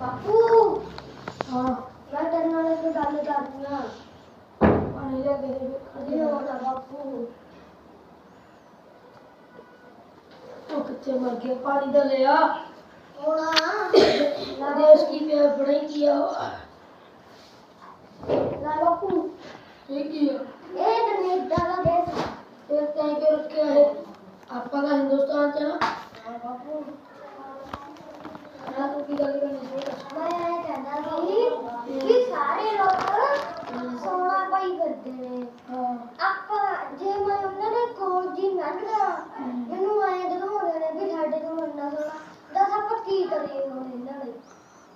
ਬਾਪੂ ਹਾਂ ਮੈਂ ਤੇਰੇ ਨਾਲ ਇੱਕ ਗੱਲ ਕਰਨੀ ਆ ਪਾਣੀ ਲੈ ਕੇ ਦੇ ਅਜੇ ਹੋਣਾ ਬਾਪੂ ਉਹ ਕਿੱਥੇ ਮਰ ਗਿਆ ਪਾਣੀ ਦਾ ਲਿਆ ਹੋਣਾ ਦੇਸ਼ ਕੀ ਪਿਆ ਬੜਾ ਹੀ ਕੀਆ ਨਾ ਬਾਪੂ ਇਹ ਕੀ ਆ ਇਹ ਕੈਨੇਡਾ ਦਾ ਦੇਸ਼ ਆ। ਇਹ ਤੈਂ ਕਿਉਂ ਰੱਖਿਆ ਹੈ ਆਪਾਂ ਤਾਂ ਹਿੰਦੁਸਤਾਨ ਚ ਨਾ ਹਾਂ ਤੂੰ ਕੀ ਗੱਲ ਕਰਨੀ ਸੀ? ਮੈਂ ਇਹ ਕਹਿੰਦਾ ਸੀ ਕਿ ਸਾਰੇ ਲੋਕ ਸੋਨਾ ਪਾਈ ਕਰਦੇ ਨੇ। ਹਾਂ। ਆਪਾਂ ਜੇ ਮੈਂ ਉਹਨਾਂ ਦੇ ਕੋਲ ਜੀ ਲੰਘਦਾ ਮੈਨੂੰ ਐਂ ਦਿਖਾਉਂਦੇ ਨੇ ਵੀ ਸਾਡੇ ਤੋਂ ਮੰਨਾ ਸੋਨਾ ਦੱਸ ਆਪਾਂ ਕੀ ਕਰੀਏ ਹੁਣ ਇਹਨਾਂ ਲਈ?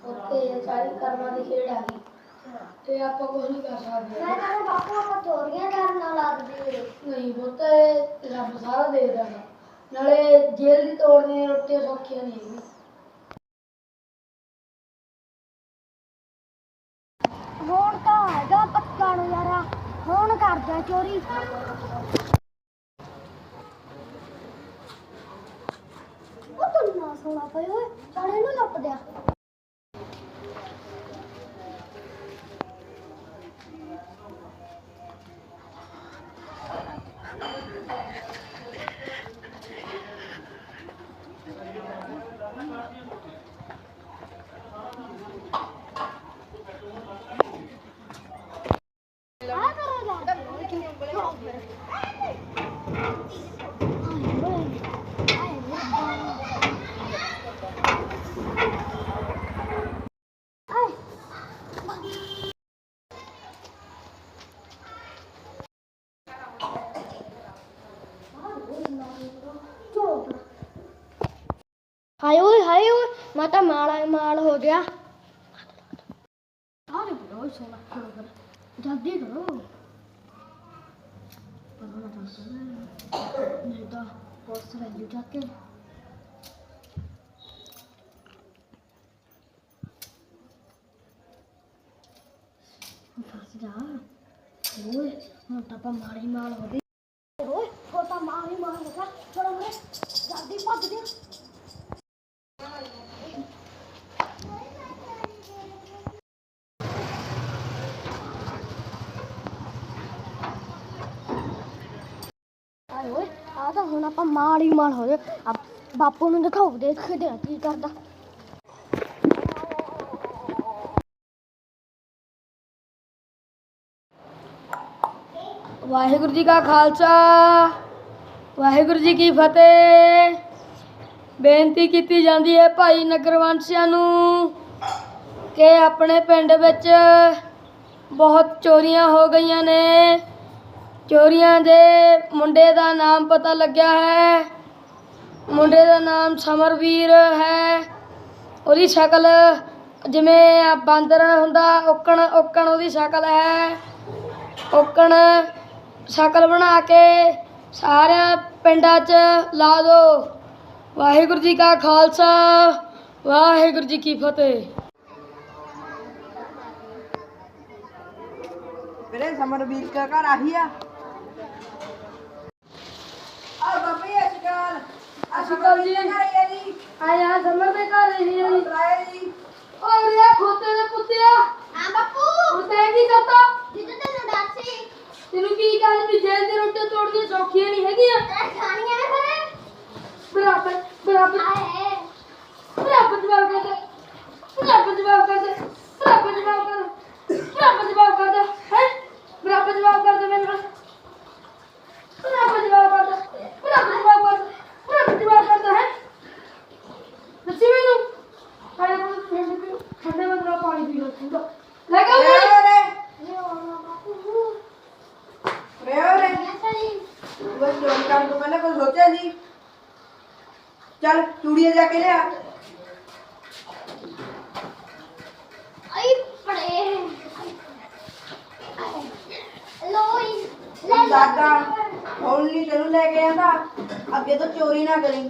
ਉੱਤੇ ਸਾਰੀ ਕਰਮਾਂ ਦੀ ਖੇਡ ਆ ਗਈ। ਤੇ ਆਪਾਂ ਕੁਝ ਨਹੀਂ ਕਰ ਸਕਦੇ। ਮੈਂ ਕਹਿੰਦਾ ਬਾਪੂ ਆਪਾਂ ਚੋਰੀਆਂ ਕਰਨ ਨਾਲ ਲੱਗਦੇ ਨਹੀਂ ਪੁੱਤ ਰੱਬ ਸਾਰਾ ਦੇਖਦਾ ਨਾਲੇ ਜੇਲ੍ਹ ਦੀ ਤੋੜਨੀ ਰੋਟੀ ਸੌਖੀਆਂ ਨਹੀਂ ਹੈਗੀ ਹੁਣ ਤਾਂ ਹੈਗਾ ਪੱਕਾ ਨਜ਼ਾਰਾ। ਹੁਣ ਕਰਦਾ ਚੋਰੀ। ਉਹ ਤਾਂ ਨਾ ਸੋਣਾ ਪਏ ਓਏ ਸਾਡੇ ਨੂੰ ਲੱਪ ਦਿਆ ਆ ਕਰੋ ਜਾ ਹਾਏ ਓਏ ਹਾਏ ਓਏ ਮੈਂ ਤਾਂ ਮਾਲਾ ਹੀ ਮਾਲ ਹੋ ਗਿਆ ਆਰੇ ਬਰੋ ਸੋਨਾ ਕਰੋ ਕਰ ਜਲਦੀ ਕਰੋ ਪਤਾ ਨਾ ਚੱਲਦਾ ਨਹੀਂ ਤਾਂ ਪੋਸਟ ਵੈਲਿਊ ਜਾ ਕੇ ਫਸ ਜਾ ਓਏ ਹੁਣ ਤਾਂ ਆਪਾਂ ਮਾਲ ਹੀ ਮਾਲ ਹੋ ਗਏ ਓਏ ਹੁਣ ਤਾਂ ਮਾਲ ਹੀ ਮਾਲ ਹੋ ਗਿਆ ਚਲੋ ਮਰੇ ਜਲਦੀ ਭੱਜ ਦੇ ਆਏ ਓਏ ਆ ਤਾਂ ਹੁਣ ਆਪਾਂ ਮਾਲ ਹੀ ਮਾਲ ਹੋ ਗਏ ਬਾਪੂ ਨੂੰ ਦਿਖਾਓ ਦੇਖਦੇ ਆ ਕੀ ਕਰਦਾ। ਵਾਹਿਗੁਰੂ ਜੀ ਕਾ ਖਾਲਸਾ, ਵਾਹਿਗੁਰੂ ਜੀ ਕੀ ਫਤਿਹ। ਬੇਨਤੀ ਕੀਤੀ ਜਾਂਦੀ ਹੈ ਭਾਈ ਨਗਰਵੰਸ਼ੀਆਂ ਨੂੰ ਕਿ ਆਪਣੇ ਪਿੰਡ ਵਿੱਚ ਬਹੁਤ ਚੋਰੀਆਂ ਹੋ ਗਈਆਂ ਨੇ। ਚੋਰੀਆਂ ਦੇ ਮੁੰਡੇ ਦਾ ਨਾਮ ਪਤਾ ਲੱਗਿਆ ਹੈ। ਮੁੰਡੇ ਦਾ ਨਾਮ ਸਮਰਵੀਰ ਹੈ। ਉਹਦੀ ਸ਼ਕਲ ਜਿਵੇਂ ਆ ਬਾਂਦਰ ਹੁੰਦਾ ਓਕਣ ਓਕਣ ਉਹਦੀ ਸ਼ਕਲ ਹੈ। ਓਕਣ ਸ਼ਕਲ ਬਣਾ ਕੇ ਸਾਰਿਆਂ ਪਿੰਡਾਂ 'ਚ ਲਾ ਦਿਓ ਵਾਹਿਗੁਰੂ ਜੀ ਕਾ ਖਾਲਸਾ, ਵਾਹਿਗੁਰੂ ਜੀ ਕੀ ਫਤਿਹ। ਵੀਰੇ, ਸਮਰਵੀਰ ਦਾ ਘਰ ਆਹੀ ਆ ਬਾਬੀ ਅਸ਼ਕਾਲ ਅਸ਼ਕਾਲ ਜੀ। ਆਇਆ ਸਮਰ ਦੇ ਘਰ ਰਹੀ ਹੈ ਔਰ ਇਹ ਖੋਤੇ ਦੇ ਪੁੱਤਿਆ। ਹਾਂ ਬਾਪੂ। ਹੁਣ ਤੈਂ ਕੀ ਕਰਤਾ? ਜਿੱਦ ਤੈਨੂੰ ਦੱਸੀ। ਤੈਨੂੰ ਕੀ ਗੱਲ ਵੀ ਜੇਲ੍ਹ ਦੀ ਰੋਟੀ ਤੋੜਨੀ ਸੌਖੀਆਂ ਨਹੀਂ ਹੈਗੀਆਂ? ਖਾਣੀਆਂ ਨੇ ਫਿਰ? ਬਰਾਬਰ ਬਰਾਬਰ ਜਵਾਬ ਕਰ ਦੇ ਬਰਾਬਰ ਜਵਾਬ ਕਰ ਦੇ ਬਰਾਬਰ ਜਵਾਬ ਕਰ ਦੇ ਬਰਾਬਰ ਜਵਾਬ ਕਰ ਦੇ ਹੈ ਬਰਾਬਰ ਜਵਾਬ ਕਰ ਦੇ ਮੈਨੂੰ ਬਰਾਬਰ ਜਵਾਬ ਕਰ ਦੇ ਬਰਾਬਰ ਜਵਾਬ ਕਰ ਦੇ ਬਰਾਬਰ ਜਵਾਬ ਕਰ ਦੇ ਹੈ ਦੱਸੀ ਮੈਨੂੰ ਹਾਏ ਕੋਲ ਠੰਡੇ ਪੀਓ ਠੰਡੇ ਮਤਲਬ ਪਾਣੀ ਪੀ ਲੋ ਠੰਡਾ ਲੈ ਕੇ ਰੇ ਆਉਂਦੇ ਰੇ ਇਹ ਹੋਣਾ ਬਾਪੂ ਰੇ ਰੇ ਮੈਂ ਸਹੀ ਬਸ ਚੋਰੀ ਕਰਨ ਤੋਂ ਪਹਿਲਾਂ ਕੁਝ ਸੋਚਿਆ ਸੀ। ਚੱਲ ਚੂੜੀਆਂ ਜਾ ਕੇ ਲਿਆ। ਆਈ ਪੜੇ। ਲੋਈ ਲੈ ਦਾਦਾ ਹੁਣ ਨਹੀਂ ਤੈਨੂੰ ਲੈ ਕੇ ਆਂਦਾ। ਅੱਗੇ ਤੋਂ ਚੋਰੀ ਨਾ ਕਰੀ।